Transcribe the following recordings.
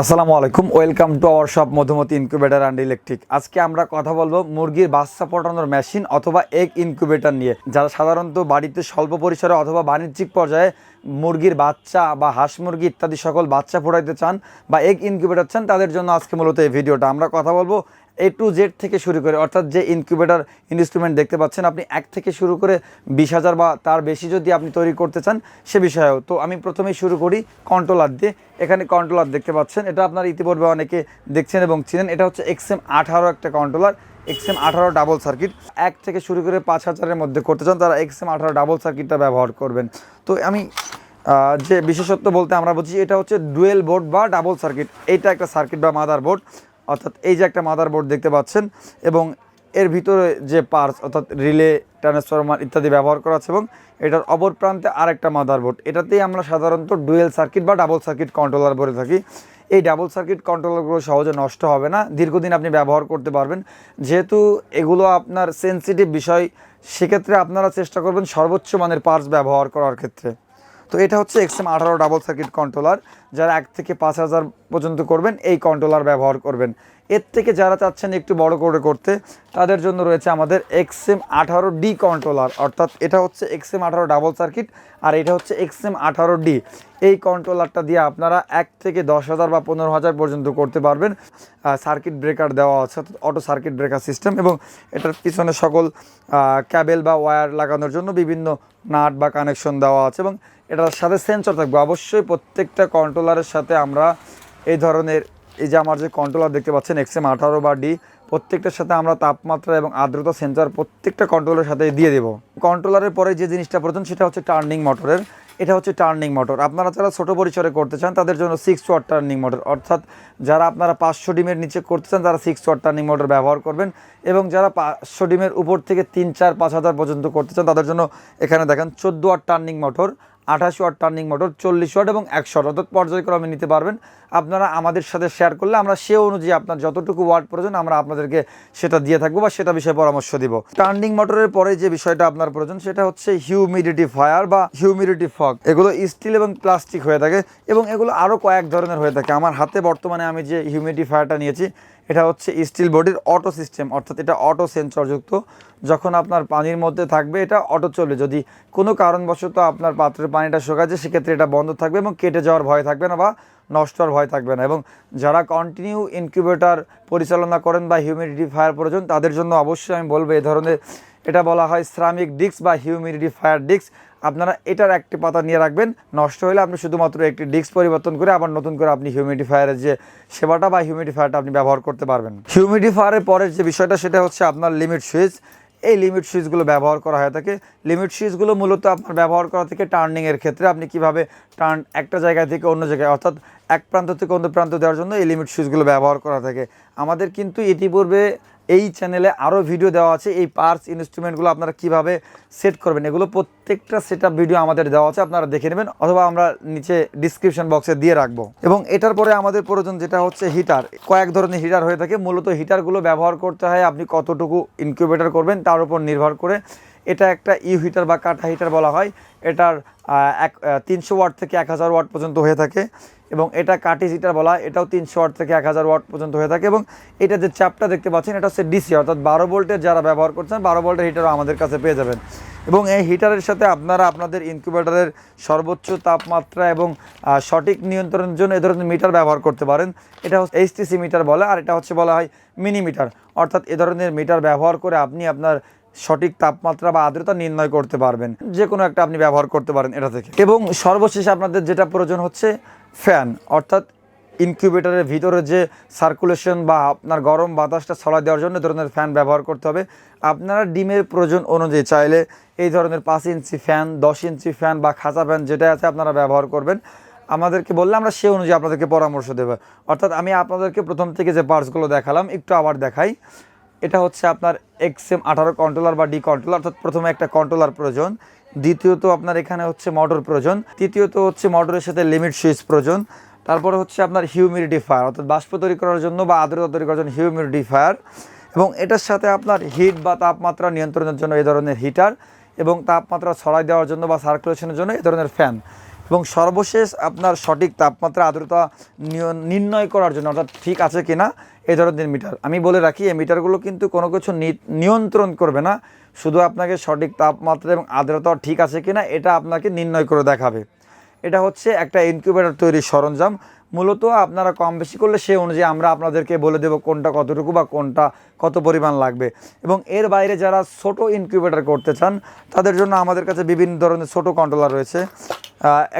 আসসালামু আলাইকুম, welcome to our shop Madhumati incubator and electric. আজকে আমরা কথা বলব মুরগির বাচ্চা পটানোর মেশিন অথবা এক ইনকিউবেটার নিয়ে। যারা সাধারণত বাড়িতে স্বল্প পরিসরে অথবা বাণিজ্যিক পর্যায়ে মুরগির বাচ্চা বা হাঁস মুরগি ইত্যাদি সকল বাচ্চা ফোটাইতে চান বা এগ ইনকিউবেটর চান, তাদের জন্য আজকে মূলত এই ভিডিওটা। আমরা কথা বলব এ টু জেড থেকে শুরু করে, অর্থাৎ যে ইনকিউবেটর ইনস্ট্রুমেন্ট দেখতে পাচ্ছেন, আপনি এক থেকে শুরু করে বিশ হাজার বা তার বেশি যদি আপনি তৈরি করতে চান, সে বিষয়েও। তো আমি প্রথমেই শুরু করি কন্ট্রোলার দিয়ে। এখানে কন্ট্রোলার দেখতে পাচ্ছেন, এটা আপনারা ইতিপূর্বে অনেকে দেখছেন এবং চিনেন। এটা হচ্ছে এক্সএম আঠারো একটা কন্ট্রোলার এক্সএম আঠারো ডাবল সার্কিট এক থেকে শুরু করে পাঁচ হাজারের মধ্যে করতে চান, তারা এক্সএম আঠারো ডাবল সার্কিটটা ব্যবহার করবেন। তো আমি যে বিশেষত্ব বলতে আমরা বলছি এটা হচ্ছে ডুয়েল বোর্ড বা ডাবল সার্কিট। এইটা একটা সার্কিট বা মাদার বোর্ড, অর্থাৎ এই যে একটা মাদার বোর্ড দেখতে পাচ্ছেন, এবং এর ভিতরে যে পার্টস, অর্থাৎ রিলে, ট্রান্সফরমার ইত্যাদি ব্যবহার করা আছে, এবং এটার অপর প্রান্তে আরেকটা মাদার বোর্ড। এটাতেই আমরা সাধারণত ডুয়েল সার্কিট বা ডাবল সার্কিট কন্ট্রোলার বলে থাকি। এই ডাবল সার্কিট কন্ট্রোলারগুলো সহজে নষ্ট হবে না, দীর্ঘদিন আপনি ব্যবহার করতে পারবেন। যেহেতু এগুলো আপনার সেনসিটিভ বিষয়, সেক্ষেত্রে আপনারা চেষ্টা করবেন সর্বোচ্চ মানের পার্টস ব্যবহার করার ক্ষেত্রে। তো এটা হচ্ছে এক্সএম আঠারো ডাবল সার্কিট কন্ট্রোলার যারা এক থেকে পাঁচ হাজার পর্যন্ত করবেন, এই কন্ট্রোলার ব্যবহার করবেন। এর থেকে যারা চাচ্ছেন একটু বড় করে করতে, তাদের জন্য রয়েছে আমাদের এক্সএম আঠারো ডি কন্ট্রোলার অর্থাৎ এটা হচ্ছে এক্সএম আঠারো ডাবল সার্কিট আর এটা হচ্ছে এক্সএম আঠারো ডি এই কন্ট্রোলারটা দিয়ে আপনারা এক থেকে দশ হাজার বা পনেরো হাজার পর্যন্ত করতে পারবেন। সার্কিট ব্রেকার দেওয়া আছে অটো সার্কিট ব্রেকার সিস্টেম এবং এটার পিছনে সকল ক্যাবেল বা ওয়্যার লাগানোর জন্য বিভিন্ন নাট বা কানেকশন দেওয়া আছে এবং এটার সাথে সেন্সর থাকবে। অবশ্যই প্রত্যেকটা কন্ট্রোলারের সাথে আমরা এই ধরনের, এই যে আমার যে কন্ট্রোলার দেখতে পাচ্ছেন এক্সএম আঠারো বা ডি প্রত্যেকটার সাথে আমরা তাপমাত্রা এবং আর্দ্রতা সেন্সর প্রত্যেকটা কন্ট্রোলের সাথে দিয়ে দেবো। কন্ট্রোলারের পরে যে জিনিসটা প্রয়োজন, সেটা হচ্ছে টার্নিং মোটরের এটা হচ্ছে টার্নিং মোটর আপনারা যারা ছোটো পরিসরে করতে চান, তাদের জন্য সিক্স ওয়াট টার্নিং মোটর অর্থাৎ যারা আপনারা পাঁচশো ডিমের নিচে করতে চান, তারা সিক্স ওয়াট টার্নিং মোটর ব্যবহার করবেন। এবং যারা পাঁচশো ডিমের উপর থেকে তিন, চার, পাঁচ হাজার পর্যন্ত করতে চান, তাদের জন্য এখানে দেখেন, চোদ্দ ওয়াট টার্নিং মোটর আঠাশ ওয়াট টার্নিং মোটর চল্লিশ ওয়াট এবং একশো ওয়াট। অর্থাৎ পর্যায়ক্রমে নিতে পারবেন। আপনারা আমাদের সাথে শেয়ার করলে আমরা সে অনুযায়ী আপনার যতটুকু ওয়াট প্রয়োজন, আমরা আপনাদেরকে সেটা দিয়ে থাকব বা সেটা বিষয়ে পরামর্শ দিব। টার্নিং মোটরের পরে যে বিষয়টা আপনার প্রয়োজন, সেটা হচ্ছে হিউমিডিটি ফায়ার বা হিউমিডিটি ফগ এগুলো স্টিল এবং প্লাস্টিক হয়ে থাকে এবং এগুলো আরও কয়েক ধরনের হয়ে থাকে। আমার হাতে বর্তমানে আমি যে হিউমিডিটি ফায়ারটা নিয়েছি এটা হচ্ছে স্টিল বডির অটো সিস্টেম অর্থাৎ এটা অটো সেন্সরযুক্ত যখন আপনার পানির মধ্যে থাকবে, এটা অটো চলবে। যদি কোনো কারণবশত আপনার পাত্রের পানিটা শোকাচ্ছে, সেক্ষেত্রে এটা বন্ধ থাকবে এবং কেটে যাওয়ার ভয় থাকবে না বা নষ্ট হওয়ার ভয় থাকবে না। এবং যারা কন্টিনিউ ইনকিউবেটার পরিচালনা করেন বা হিউমিডিটি ফায়ার প্রয়োজন, তাদের জন্য অবশ্যই আমি বলব এই ধরনের এটা বলা হয় শ্রামিক ডিস্ক বা হিউমিডিটি ফায়ার ডিস্ক আপনারা এটার একটি পাতা নিয়ে রাখবেন। নষ্ট হলে আপনি শুধুমাত্র একটি ডিস্ক পরিবর্তন করে আবার নতুন করে আপনি হিউমিডিফায়ারের যে সেবাটা বা হিউমিডিফায়ারটা আপনি ব্যবহার করতে পারবেন। হিউমিডিফায়ারের পরের যে বিষয়টা, সেটা হচ্ছে আপনার লিমিট সুইচ এই লিমিট সুইচগুলো ব্যবহার করা হয়ে থাকে। লিমিট সুইচগুলো মূলত আপনার ব্যবহার করা থেকে টার্নিংয়ের ক্ষেত্রে আপনি কীভাবে টার্ন একটা জায়গা থেকে অন্য জায়গায়, অর্থাৎ এক প্রান্ত থেকে অন্য প্রান্ত দেওয়ার জন্য এই লিমিট সুইচগুলো ব্যবহার করা থাকে। আমাদের কিন্তু ইতিপূর্বে এই চ্যানেলে আরও ভিডিও দেওয়া আছে। এই পার্টস ইনস্ট্রুমেন্টগুলো আপনারা কীভাবে সেট করবেন, এগুলো প্রত্যেকটা সেট ভিডিও আমাদের দেওয়া আছে, আপনারা দেখে নেবেন, অথবা আমরা নিচে ডিসক্রিপশন বক্সে দিয়ে রাখব। এবং এটার পরে আমাদের প্রয়োজন যেটা হচ্ছে হিটার কয়েক ধরনের হিটার হয়ে থাকে। মূলত হিটারগুলো ব্যবহার করতে হয় আপনি কতটুকু ইনকিউবেটার করবেন, তার উপর নির্ভর করে এটা একটা ইউ হিটার বা কাটা হিটার বলা হয়। এটার এক তিনশো ওয়াট থেকে এক হাজার ওয়াট পর্যন্ত হয়ে থাকে এবং এটা কাটিজ হিটার বলা হয়, এটাও তিনশো ওয়াট থেকে এক হাজার ওয়াট পর্যন্ত হয়ে থাকে এবং এটা যে চাপটা দেখতে পাচ্ছেন, এটা হচ্ছে ডিসি অর্থাৎ বারো ভোল্টের যারা ব্যবহার করছেন, বারো ভোল্টের হিটারও আমাদের কাছে পেয়ে যাবেন। এবং এই হিটারের সাথে আপনারা আপনাদের ইনকিউবেটরের সর্বোচ্চ তাপমাত্রা এবং সঠিক নিয়ন্ত্রণের জন্য এ ধরনের মিটার ব্যবহার করতে পারেন। এটা হচ্ছে এইচটিসি মিটার বলে, আর এটা হচ্ছে বলা হয় মিনি মিটার অর্থাৎ এ ধরনের মিটার ব্যবহার করে আপনি আপনার সঠিক তাপমাত্রা বা আর্দ্রতা নির্ণয় করতে পারবেন। যে কোনো একটা আপনি ব্যবহার করতে পারেন এটা থেকে। এবং সর্বশেষে আপনাদের যেটা প্রয়োজন হচ্ছে ফ্যান, অর্থাৎ ইনকিউবেটরের ভিতরে যে সার্কুলেশন বা আপনার গরম বাতাসটা ছড়া দেওয়ার জন্য ধরনের ফ্যান ব্যবহার করতে হবে। আপনারা ডিমের প্রয়োজন অনুযায়ী চাইলে এই ধরনের পাঁচ ইঞ্চি ফ্যান, দশ ইঞ্চি ফ্যান বা খাঁচা ফ্যান যেটা আছে আপনারা ব্যবহার করবেন। আমাদেরকে বললে আমরা সে অনুযায়ী আপনাদেরকে পরামর্শ দেবো। অর্থাৎ আমি আপনাদেরকে প্রথম থেকে যে পার্টসগুলো দেখালাম, একটু আবার দেখাই। এটা হচ্ছে আপনার এক্সএম আঠারো কন্ট্রোলার বা ডি কন্ট্রোলার অর্থাৎ প্রথমে একটা কন্ট্রোলার প্রয়োজন। দ্বিতীয়ত আপনার এখানে হচ্ছে মোটর প্রয়োজন। তৃতীয়ত হচ্ছে মোটরের সাথে লিমিট সুইচ প্রয়োজন। তারপরে হচ্ছে আপনার হিউমিডিটি ফায়ার অর্থাৎ বাষ্প তৈরি করার জন্য বা আর্দ্রতা তৈরি করার জন্য হিউমিডিটি ফায়ার এবং এটার সাথে আপনার হিট বা তাপমাত্রা নিয়ন্ত্রণের জন্য এই ধরনের হিটার এবং তাপমাত্রা ছড়াই দেওয়ার জন্য বা সার্কুলেশনের জন্য এই ধরনের ফ্যান এবং সর্বশেষ আপনার সঠিক তাপমাত্রা, আর্দ্রতা নির্ণয় করার জন্য, অর্থাৎ ঠিক আছে কি না এ ধরনের মিটার। আমি বলে রাখি, এই মিটারগুলো কিন্তু কোনো কিছু নিয়ন্ত্রণ করবে না। শুধু আপনাকে সঠিক তাপমাত্রা এবং আর্দ্রতা ঠিক আছে কি না এটা আপনাকে নির্ণয় করে দেখাবে। এটা হচ্ছে একটা ইনকিউবেটর তৈরির সরঞ্জাম। মূলত আপনারা কম বেশি করলে সে অনুযায়ী আমরা আপনাদেরকে বলে দেব কোনটা কতটুকু বা কোনটা কত পরিমাণ লাগবে। এবং এর বাইরে যারা ছোট ইনকিউবেটার করতে চান, তাদের জন্য আমাদের কাছে বিভিন্ন ধরনের ছোট কন্ট্রোলার রয়েছে।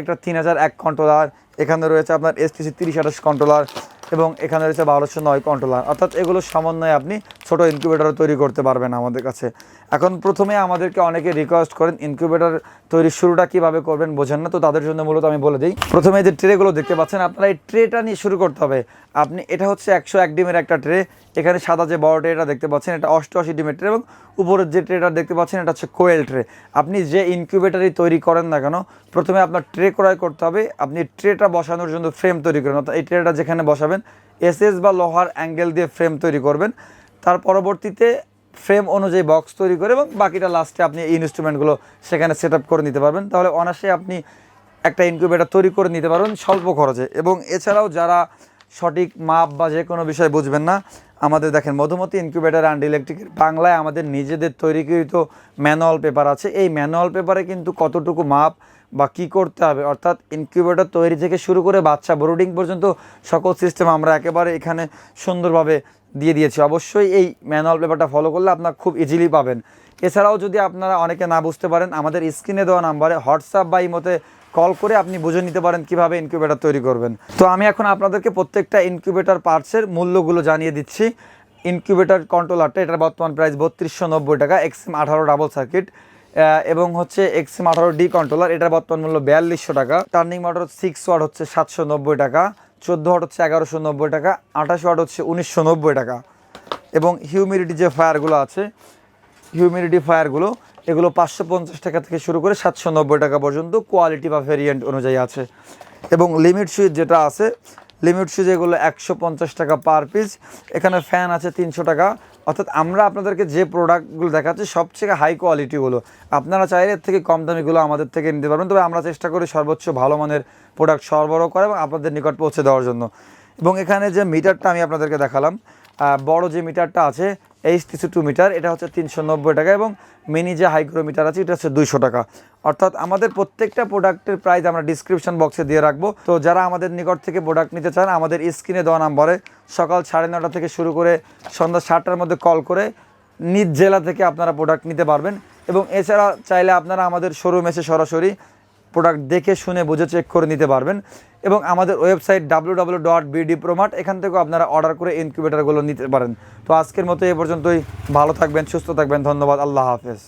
একটা তিন হাজার এক কন্ট্রোলার এখানে রয়েছে আপনার এস এসটিসি তিরিশ আঠাশ কন্ট্রোলার এবং এখানে রয়েছে বারোশো নয় কন্ট্রোলার অর্থাৎ এগুলো সমন্বয়ে আপনি ছোট ইনকিউবেটার তৈরি করতে পারবেন আমাদের কাছে। এখন প্রথমে আমাদেরকে অনেকে রিকোয়েস্ট করেন ইনকিউবেটার তৈরির শুরুটা কীভাবে করবেন বোঝেন না, তো তাদের জন্য মূলত আমি বলে দিই। প্রথমে যে ট্রেগুলো দেখতে পাচ্ছেন, আপনারা এই ট্রেটা নিয়ে শুরু করতে হবে। আপনি, এটা হচ্ছে একশো এক ডিমের একটা ট্রে এখানে সাদা যে বড় ট্রেটা দেখতে পাচ্ছেন, এটা অষ্টআশি ডিমের ট্রে এবং উপরের যে ট্রেটা দেখতে পাচ্ছেন, এটা হচ্ছে কোয়েল ট্রে। আপনি যে ইনকিউবেটারই তৈরি করেন না কেন, প্রথমে আপনার ট্রে ক্রয় করতে হবে। আপনি ট্রেটা বসানোর জন্য ফ্রেম তৈরি করেন, অর্থাৎ এই ট্রেটা যেখানে বসাবেন এসএস বা লোহার অ্যাঙ্গেল দিয়ে ফ্রেম তৈরি করবেন। তার পরবর্তীতে ফ্রেম অনুযায়ী বক্স তৈরি করে এবং বাকিটা লাস্টে আপনি এই ইনস্ট্রুমেন্টগুলো সেখানে সেট করে নিতে পারবেন। তাহলে অনায়াসে আপনি একটা ইনকিউবেটার তৈরি করে নিতে পারবেন স্বল্প খরচে। এবং এছাড়াও যারা সঠিক মাপ বা যে কোনো বিষয় বুঝবেন না আমাদের দেখেন, মধুমতি ইনকিউবেটার অ্যান্ড ইলেকট্রিকের বাংলায় আমাদের নিজেদের তৈরিকৃত ম্যানুয়াল পেপার আছে। এই ম্যানুয়াল পেপারে কিন্তু কতটুকু মাপ বা কি করতে হবে? অর্থাৎ ইনকিউবেটর তৈরি থেকে শুরু করে বাচ্চা ব্রুডিং পর্যন্ত সকল সিস্টেম আমরা একেবারে এখানে সুন্দরভাবে দিয়ে দিয়েছি। অবশ্যই এই ম্যানুয়াল পেপারটা ফলো করলে আপনার খুব ইজিলি পাবেন। এছাড়াও যদি আপনারা অনেকে না বুঝতে পারেন, আমাদের স্ক্রিনে দেওয়া নাম্বারে হোয়াটসঅ্যাপ বা ইমোতে কল করে আপনি বুঝে নিতে পারেন কীভাবে ইনকিউবেটর তৈরি করবেন। তো আমি এখন আপনাদেরকে প্রত্যেকটা ইনকিউবেটর পার্টসের মূল্যগুলো জানিয়ে দিচ্ছি। ইনকিউবেটর কন্ট্রোলারটা এটার বর্তমান প্রাইস বত্রিশশো নব্বই টাকা এক্সএম আঠারো ডাবল সার্কিট এবং হচ্ছে এক্সএম আঠারো ডি কন্ট্রোলার এটার বর্তমান মূল্য বিয়াল্লিশশো টাকা। টার্নিং মোটর সিক্স ওয়াট হচ্ছে সাতশো নব্বই টাকা, চোদ্দ ওয়াট হচ্ছে এগারোশো নব্বই টাকা, আঠাশ ওয়াট হচ্ছে উনিশশো নব্বই টাকা। এবং হিউমিডিটি যে ফায়ারগুলো আছে হিউমিডিটি ফায়ারগুলো এগুলো পাঁচশো পঞ্চাশ টাকা থেকে শুরু করে সাতশো নব্বই টাকা পর্যন্ত কোয়ালিটি বা ভেরিয়েন্ট অনুযায়ী আছে। এবং লিমিট সুইচ যেটা আছে লিমিট সুইচ এগুলো একশো পঞ্চাশ টাকা পার পিস এখানে ফ্যান আছে তিনশো টাকা। অর্থাৎ আমরা আপনাদেরকে যে প্রোডাক্টগুলো দেখাচ্ছি সবথেকে হাই কোয়ালিটিগুলো আপনারা চাইলে এর থেকে কম দামিগুলো আমাদের থেকে নিতে পারবেন। তবে আমরা চেষ্টা করি সর্বোচ্চ ভালো মানের প্রোডাক্ট সরবরাহ করা এবং আপনাদের নিকট পৌঁছে দেওয়ার জন্য। এবং এখানে যে মিটারটা আমি আপনাদেরকে দেখালাম বড় যে মিটারটা আছে এইচ টিসি টু মিটার এটা হচ্ছে তিনশো নব্বই টাকা এবং মিনি যে হাইগ্রো মিটার আছে, এটা হচ্ছে দুইশো টাকা। অর্থাৎ আমাদের প্রত্যেকটা প্রোডাক্টের প্রাইস আমরা ডিসক্রিপশন বক্সে দিয়ে রাখব। তো যারা আমাদের নিকট থেকে প্রোডাক্ট নিতে চান, আমাদের স্ক্রিনে দেওয়া নাম্বারে সকাল সাড়ে নটা থেকে শুরু করে সন্ধ্যা সাতটার মধ্যে কল করে নিজ জেলা থেকে আপনারা প্রোডাক্ট নিতে পারবেন। এবং এছাড়া চাইলে আপনারা আমাদের শোরুম এসে সরাসরি প্রোডাক্ট দেখে শুনে, বুঝে চেক করে নিতে পারবেন। এবং আমাদের website W W dot BD promat এখান থেকেও আপনারা অর্ডার করে ইনকিউবেটারগুলো নিতে পারেন। তো আজকের মতো এ পর্যন্তই। ভালো থাকবেন, সুস্থ থাকবেন। ধন্যবাদ। আল্লাহ হাফেজ।